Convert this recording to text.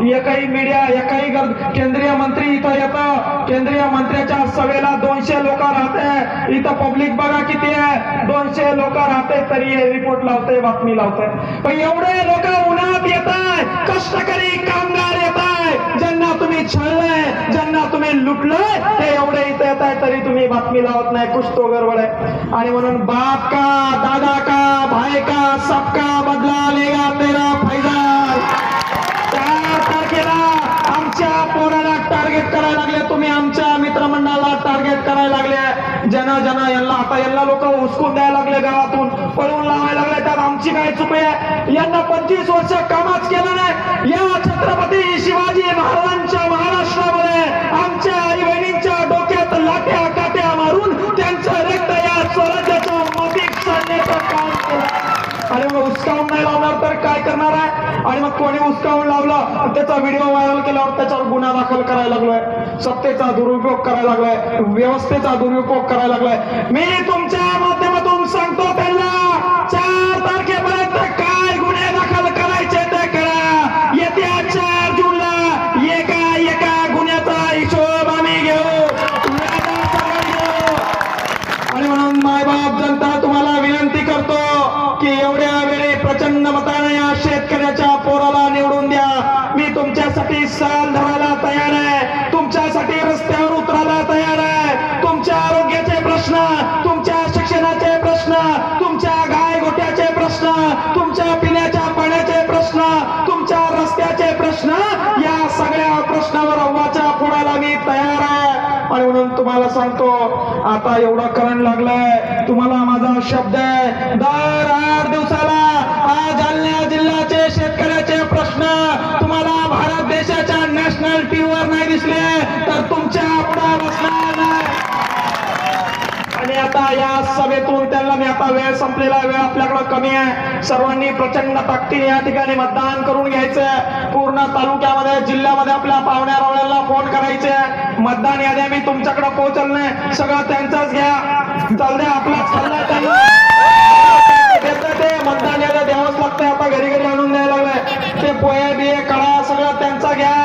एकही मीडिया एकही केंद्रीय मंत्री इथं येतं. केंद्रीय मंत्र्याच्या सभेला दोनशे लोक राहते. इथं पब्लिक बघा किती आहे. दोनशे लोक राहते तरी हे रिपोर्ट लावते बातमी लावते पण एवढे लोक उन्हात येत आहे कष्टकरी कामगार येत आहे ज्यांना तुम्ही छळलंय ज्यांना तुम्ही लुटलंय ते एवढे इथे येत आहे तरी तुम्ही बातमी लावत नाही. कुछ तो गडबड आहे. आणि म्हणून बाप का दादा का भाई का सबका बदला लेगा तेरा फैजाल चार तारखेला आमच्या पोराला टार्गेट करायला लागले तुम्ही आमच्या मित्रमंडळाला टार्गेट करायला लागले. जना जना यांना आता यांना लोक उचकून द्यायला लागले गावातून. पळवून लावायला लागले त्यात आमची काय चुकी आहे? यांना पंचवीस वर्ष नाही लावणार तर काय करणार आहे? आणि मग कोणी उचकावून लावलं? त्याचा व्हिडिओ व्हायरल केल्यावर त्याच्यावर गुन्हा दाखल करायला लागलोय. सत्तेचा दुरुपयोग करायला लागलाय. व्यवस्थेचा दुरुपयोग करायला लागलाय. मी तुमच्या माध्यमातून सांगतो त्यांना चार तारखेपर्यंत काय गुन्हे दाखल करायचे ते करा. येत्या चार जूनला एका एका गुन्ह्याचा हिशोब आम्ही घेऊ घेऊ. आणि म्हणून मायबाप जनता तुम्हाला विनंती करतो की एवढ्या तुमच्यासाठी साल धरायला तयार आहे. तुमच्यासाठी रस्त्यावर उतरायला तयार आहे. तुमच्या आरोग्याचे प्रश्न तुमच्या शिक्षणाचे प्रश्न तुमच्या गाय गोट्याचे प्रश्न तुमच्या पिण्याच्या पाण्याचे प्रश्न तुमच्या रस्त्याचे प्रश्न या सगळ्या प्रश्नावर अव्वाच्या फोडायला मी तयार आहे. आणि म्हणून तुम्हाला सांगतो आता एवढा करंट लागलाय. तुम्हाला माझा शब्द आहे. दर आठ दिवसाला या सभेतून त्यांना मी आता वेळ संपलेला वेळ आपल्याकडे कमी आहे. सर्वांनी प्रचंड ताकदीने या ठिकाणी मतदान करून घ्यायचं पूर्ण तालुक्यामध्ये जिल्ह्यामध्ये आपल्या पाहुण्या रावळ्याला फोन करायचे मतदान याद्या मी तुमच्याकडे पोहोचल नाही सगळं त्यांचाच घ्या. चालते आपला ते. मतदान याद्या द्यावंच लागतंय. आता घरी घरी आणून द्यायला लागलंय. ते पोहे बिये कळा सगळं त्यांचा घ्या.